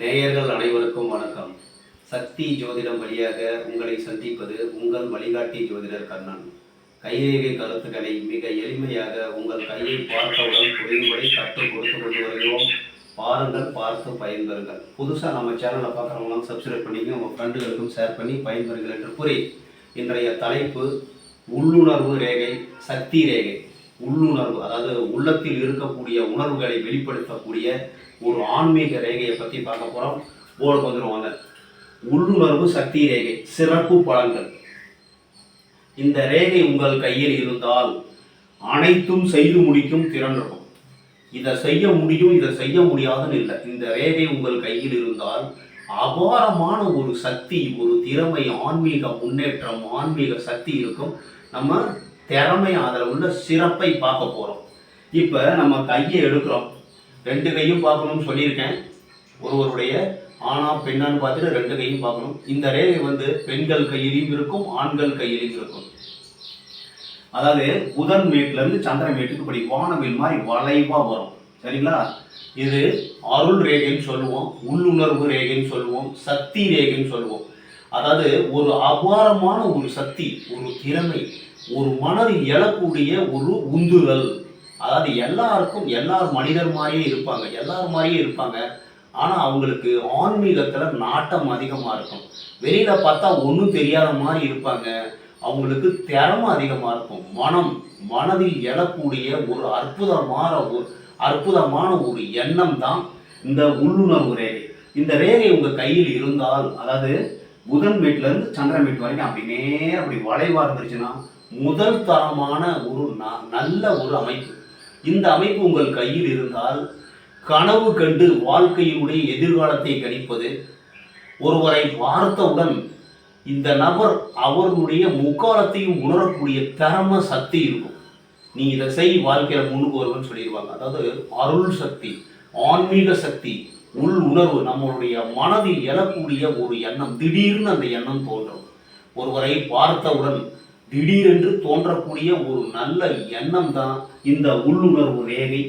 நேயர்கள் அனைவருக்கும் வணக்கம். சக்தி ஜோதிடம் வழியாக உங்களை சந்திப்பது உங்கள் வழிகாட்டி ஜோதிடர் கண்ணன். கைரேகை கருத்துக்களை மிக எளிமையாக உங்கள் கையை பார்த்தவுடன் புரியும்படி கற்றுக் கொடுத்து கொண்டு வருகிறோம். பாருங்கள் பார்த்து பயன்பெறுங்கள். புதுசாக நம்ம சேனலை பார்க்குறவங்களாம் சப்ஸ்கிரைப் பண்ணிங்க உங்கள் ஃப்ரெண்டுகளுக்கும் ஷேர் பண்ணி பயன்பெறுங்கள் என்று கூறி இன்றைய தலைப்பு உள்ளுணர்வு ரேகை சக்தி ரேகை. உள்ளுணர்வு அதாவது உள்ளத்தில் இருக்கக்கூடிய உணர்வுகளை வெளிப்படுத்தக்கூடிய ஒரு ஆன்மீக ரேகையை பற்றி பார்க்க போகிறோம் போர்டு வந்துடுவாங்க உள்ளுணர்வு சக்தி ரேகை சிறப்பு பலன்கள். இந்த ரேகை உங்கள் கையில் இருந்தால் அனைத்தும் செய்து முடிக்கும் திறன் இருக்கும். இதை செய்ய முடியும் இதை செய்ய முடியாதுன்னு இல்லை. இந்த ரேகை உங்கள் கையில் இருந்தால் அபாரமான ஒரு சக்தி ஒரு திறமை ஆன்மீக முன்னேற்றம் ஆன்மீக சக்தி இருக்கும். நம்ம திறமை அதில் உள்ள சிறப்பை பார்க்க போகிறோம் இப்போ நம்ம கையை எடுக்கிறோம். ரெண்டு கையும் பார்க்கணும்னு சொல்லியிருக்கேன். ஒருவருடைய ஆணா பெண்ணான்னு பார்த்துட்டு ரெண்டு கையும் பார்க்கணும். இந்த ரேகை வந்து பெண்கள் கையிலையும் இருக்கும் ஆண்கள் கையிலையும் இருக்கும். அதாவது புதன் மேட்லேருந்து சந்திரன் மேட்டுக்கு இப்படி வானவில் மாதிரி வளைவாக வரும். சரிங்களா? இது அருள் ரேகைன்னு சொல்லுவோம் உள்ளுணர்வு ரேகைன்னு சொல்லுவோம் சக்தி ரேகைன்னு சொல்லுவோம். அதாவது ஒரு அபாரமான ஒரு சக்தி ஒரு திறமை. ஒரு மனது எழக்கூடிய ஒரு உந்துதல். அதாவது எல்லாருக்கும் எல்லார் மனிதர் மாதிரியே இருப்பாங்க. எல்லார் மாதிரியே இருப்பாங்க. ஆனால் அவங்களுக்கு ஆன்மீகத்தில் நாட்டம் அதிகமாக இருக்கும். வெளியில் பார்த்தா ஒன்றும் தெரியாத மாதிரி இருப்பாங்க. அவங்களுக்கு திறமை அதிகமாக இருக்கும். மனம் மனதில் எழக்கூடிய ஒரு அற்புதமான ஒரு அற்புதமான ஒரு எண்ணம் தான் இந்த உள்ளுணர்வு ரேகை. இந்த ரேகை உங்கள் கையில் இருந்தால் அதாவது புதன் வீட்டிலேருந்து சந்திரன் வீட்டு வரைக்கும் அப்படி நேரம் அப்படி வளைவாக இருந்துச்சுன்னா முதல் தரமான ஒரு நல்ல ஒரு அமைப்பு. இந்த அமைப்பு உங்கள் கையில் இருந்தால் கனவு கண்டு வாழ்க்கையினுடைய எதிர்காலத்தை கணிப்பது ஒருவரை பார்த்தவுடன் இந்த நபர் அவர்களுடைய முக்காலத்தையும் உணரக்கூடிய திறம சக்தி இருக்கும். நீ இதை செய் வாழ்க்கையில் முன்னுக்கு வருவன்னு சொல்லிடுவாங்க. அதாவது அருள் சக்தி ஆன்மீக சக்தி உள் உணர்வு நம்மளுடைய மனதில் எழக்கூடிய ஒரு எண்ணம் திடீர்னு அந்த எண்ணம் தோன்றும். ஒருவரை பார்த்தவுடன் திடீரென்று தோன்றக்கூடிய ஒரு நல்ல எண்ணம் தான் இந்த உள்ளுணர்வு ரேகை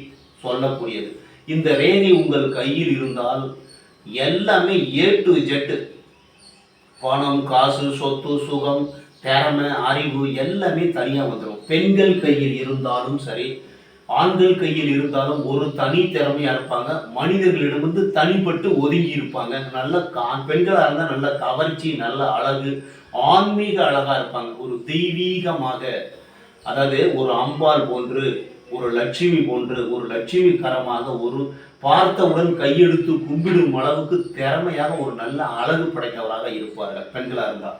சொல்லக்கூடியது. இந்த ரேகை உங்கள் கையில் இருந்தால் எல்லாமே ஏ டு ஜெட்டு பணம் காசு சொத்து சுகம் திறமை அறிவு எல்லாமே தனியாக வந்துடும் பெண்கள் கையில் இருந்தாலும் சரி ஆண்கள் கையில் இருந்தாலும் ஒரு தனி திறமையா இருப்பாங்க. மனிதர்களிடமிருந்து தனிப்பட்டு ஒதுங்கி இருப்பாங்க. நல்ல கா பெண்களாக இருந்தால் நல்ல கவர்ச்சி நல்ல அழகு ஆன்மீக அழகா இருப்பாங்க. ஒரு தெய்வீகமாக அதாவது ஒரு அம்பாள் போன்று ஒரு லட்சுமி போன்று ஒரு லட்சுமி கரமாக ஒரு பார்த்தவுடன் கையெடுத்து கும்பிடும் அளவுக்கு திறமையாக ஒரு நல்ல அழகு படைத்தவராக இருப்பார்கள். பெண்களாக இருந்தால்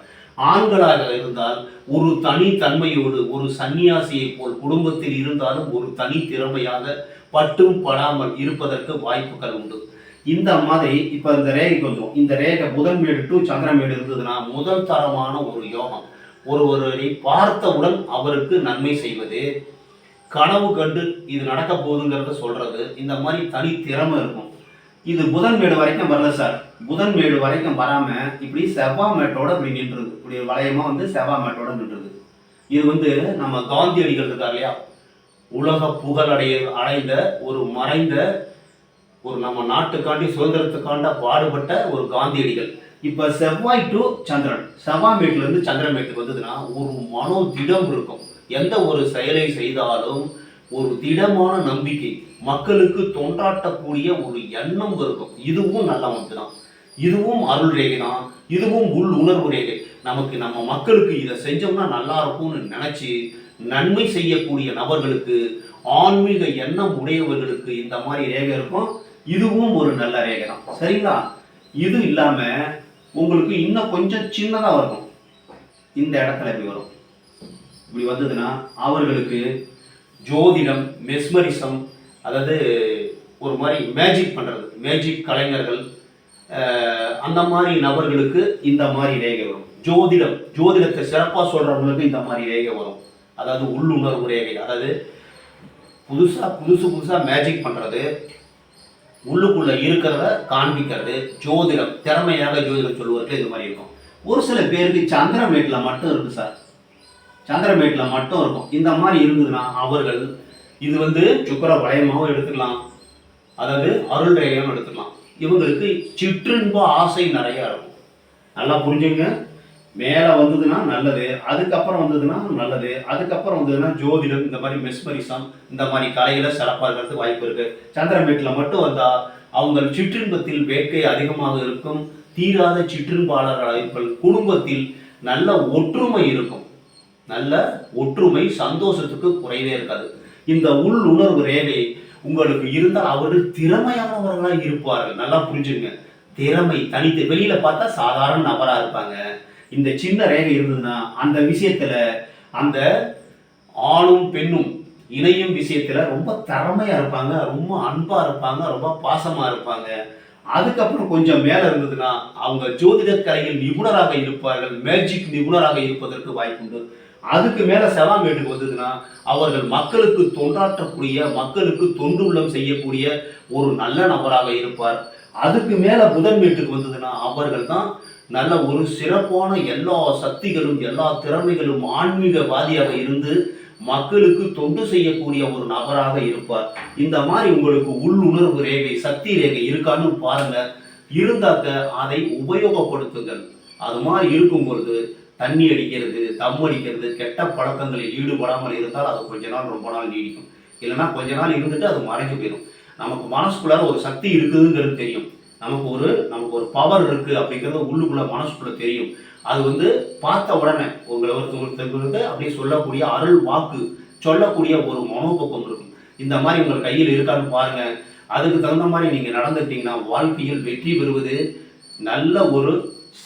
ஆண்களாக இருந்தால் ஒரு தனி தன்மையோடு ஒரு சன்னியாசியை போல் குடும்பத்தில் இருந்தாலும் ஒரு தனி திறமையாக பட்டும் படாமல் இருப்பதற்கு வாய்ப்புகள் உண்டு. இந்த மாதிரி இப்போ இந்த ரேகை கொஞ்சம் இந்த ரேகை புதன் மேடு டு சந்திரமேடு இருந்ததுன்னா முதல் தரமான ஒரு யோகம். ஒருவரை பார்த்தவுடன் அவருக்கு நன்மை செய்வது கனவு கண்டு இது நடக்க போகுதுங்கிறத சொல்றது இந்த மாதிரி தனி திறமை இருக்கும். இது புதன் மேடு வரைக்கும் வரல சார். புதன் மேடு வரைக்கும் வராமல் இப்படி செவ்வா மேட்டோட இப்படி நின்றுது. இப்படி வளையமாக வந்து செவ்வா மேட்டோட நின்றுது. இது வந்து நம்ம காந்தியடிகள் இருக்கார் இல்லையா? உலக புகழடைய அடைந்த ஒரு மறைந்த ஒரு நம்ம நாட்டுக்காண்டி சுதந்திரத்துக்காண்ட பாடுபட்ட ஒரு காந்தியடிகள் இப்போ செவ்வாய் டு சந்திரன். செவ்வாய் மேட்ல சந்திரன் மேட்டுக்கு வந்ததுன்னா ஒரு மனோ திடம் இருக்கும். எந்த ஒரு செயலை செய்தாலும் ஒரு திடமான நம்பிக்கை. மக்களுக்கு தொண்டாட்டக்கூடிய ஒரு எண்ணம் இருக்கும். இதுவும் நல்ல அமைப்பு தான் இதுவும் அருள் ரேகை தான் இதுவும் உள் உணர்வு ரேகை. நமக்கு நம்ம மக்களுக்கு இதை செஞ்சோம்னா நல்லா இருக்கும்னு நினைச்சு நன்மை செய்யக்கூடிய நபர்களுக்கு ஆன்மீக எண்ணம் உடையவர்களுக்கு இந்த மாதிரி ரேகை இருக்கும். இதுவும் ஒரு நல்ல ரேகை தான் சரிங்களா? இது இல்லாம உங்களுக்கு இன்னும் கொஞ்சம் சின்னதா இருக்கும். இந்த இடத்துல இப்படி வரும். இப்படி வந்ததுன்னா அவர்களுக்கு ஜோதிடம் மெஸ்மரிசம் அதாவது ஒரு மாதிரி மேஜிக் பண்ணுறது மேஜிக் கலைஞர்கள் அந்த மாதிரி நபர்களுக்கு இந்த மாதிரி ரேகை வரும். ஜோதிடம் ஜோதிடத்தை சிறப்பாக சொல்கிறவங்களுக்கு இந்த மாதிரி ரேகை வரும். அதாவது உள்ளுணர்வு ரேகை. அதாவது புதுசாக புதுசு புதுசாக மேஜிக் பண்ணுறது உள்ளுக்குள்ளே இருக்கிறத காண்பிக்கிறது. ஜோதிடம் திறமையாக ஜோதிடம் சொல்லுவதற்கு இது மாதிரி இருக்கும். ஒரு சில பேருக்கு சந்திரமேட்டில் மட்டும் இருக்குது சார். சந்திரமேட்டில் மட்டும் இருக்கும். இந்த மாதிரி இருந்ததுன்னா அவர்கள் இது வந்து சுக்கர வளையமாகவும் எடுத்துக்கலாம். அதாவது அருள் ரேகையாகவும் எடுத்துக்கலாம். இவங்களுக்கு சிற்றின்ப ஆசை நிறையா இருக்கும். நல்லா புரிஞ்சுங்க. மேலே வந்ததுன்னா நல்லது அதுக்கப்புறம் வந்ததுன்னா நல்லது அதுக்கப்புறம் வந்ததுன்னா ஜோதிடம் இந்த மாதிரி மெஸ்மரிசம் இந்த மாதிரி கலைகளை சிறப்பாக இருக்கிறதுக்கு வாய்ப்பு இருக்கு. சந்திரமேட்டில் மட்டும் வந்தால் அவங்க சிற்றின்பத்தில் வேட்கை அதிகமாக இருக்கும். தீராத சிற்றின்பாளர்கள் குடும்பத்தில் நல்ல ஒற்றுமை இருக்கும். நல்ல ஒற்றுமை சந்தோஷத்துக்கு குறைவே இருக்காது. இந்த உள் உணர்வு ரேகை உங்களுக்கு இருந்தால் அவர்கள் திறமையானவர்களாக இருப்பார்கள். நல்லா புரிஞ்சுங்க. திறமை தனித்து வெளியில பார்த்தா சாதாரண நபரா இருப்பாங்க. இந்த சின்ன ரேகை இருந்ததுன்னா அந்த விஷயத்துல அந்த ஆணும் பெண்ணும் இணையும் விஷயத்துல ரொம்ப திறமையா இருப்பாங்க. ரொம்ப அன்பா இருப்பாங்க. ரொம்ப பாசமா இருப்பாங்க. அதுக்கப்புறம் கொஞ்சம் மேல இருந்ததுன்னா அவங்க ஜோதிட கலையில் நிபுணராக இருப்பார்கள். மேஜிக் நிபுணராக இருப்பதற்கு வாய்ப்புண்டு. அதுக்கு மேலே செவாம் வீட்டுக்கு வந்ததுன்னா அவர்கள் மக்களுக்கு தொண்டாற்றக்கூடிய மக்களுக்கு தொண்டுள்ளம் செய்யக்கூடிய ஒரு நல்ல நபராக இருப்பார். அதுக்கு மேலே புதன் வீட்டுக்கு வந்ததுன்னா அவர்கள் தான் நல்ல ஒரு சிறப்பான எல்லா சக்திகளும் எல்லா திறமைகளும் ஆன்மீகவாதியாக இருந்து மக்களுக்கு தொண்டு செய்யக்கூடிய ஒரு நபராக இருப்பார். இந்த மாதிரி உங்களுக்கு உள்ளுணர்வு ரேகை சக்தி ரேகை இருக்கான்னு பாருங்க. இருந்தாக்க அதை உபயோகப்படுத்துங்கள். அது மாதிரி இருக்கும் பொழுது தண்ணி அடிக்கிறது தம் அடிக்கிறது கெட்ட பழக்கங்களில் ஈடுபடாமல் இருந்தால் அது கொஞ்ச நாள் ரொம்ப நாள் நீடிக்கும். இல்லைன்னா கொஞ்ச நாள் இருந்துட்டு அது மறைஞ்சு போயிடும். நமக்கு மனசுக்குள்ளார ஒரு சக்தி இருக்குதுங்கிறது தெரியும். நமக்கு ஒரு நமக்கு ஒரு பவர் இருக்கு அப்படிங்கிறது உள்ளுக்குள்ள மனசுக்குள்ள தெரியும். அது வந்து பார்த்த உடனே உங்களை ஒருத்தவங்களுக்கு அப்படியே சொல்லக்கூடிய அருள் வாக்கு சொல்லக்கூடிய ஒரு மனோபக்கம் இருக்கும். இந்த மாதிரி உங்கள் கையில் இருக்கான்னு பாருங்க. அதுக்கு தகுந்த மாதிரி நீங்க நடந்துட்டீங்கன்னா வாழ்க்கையில் வெற்றி பெறுவது நல்ல ஒரு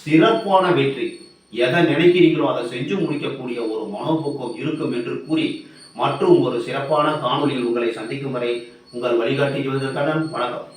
சிறப்பான வெற்றி. எதை நினைக்கிறீங்களோ அதை செஞ்சு முடிக்கக்கூடிய ஒரு மனோபோக்கம் இருக்கும் என்று கூறி மற்றும் ஒரு சிறப்பான காணொலியில் உங்களை சந்திக்கும் வரை உங்கள் வழிகாட்டி ஜோதிடர் கடன் வணக்கம்.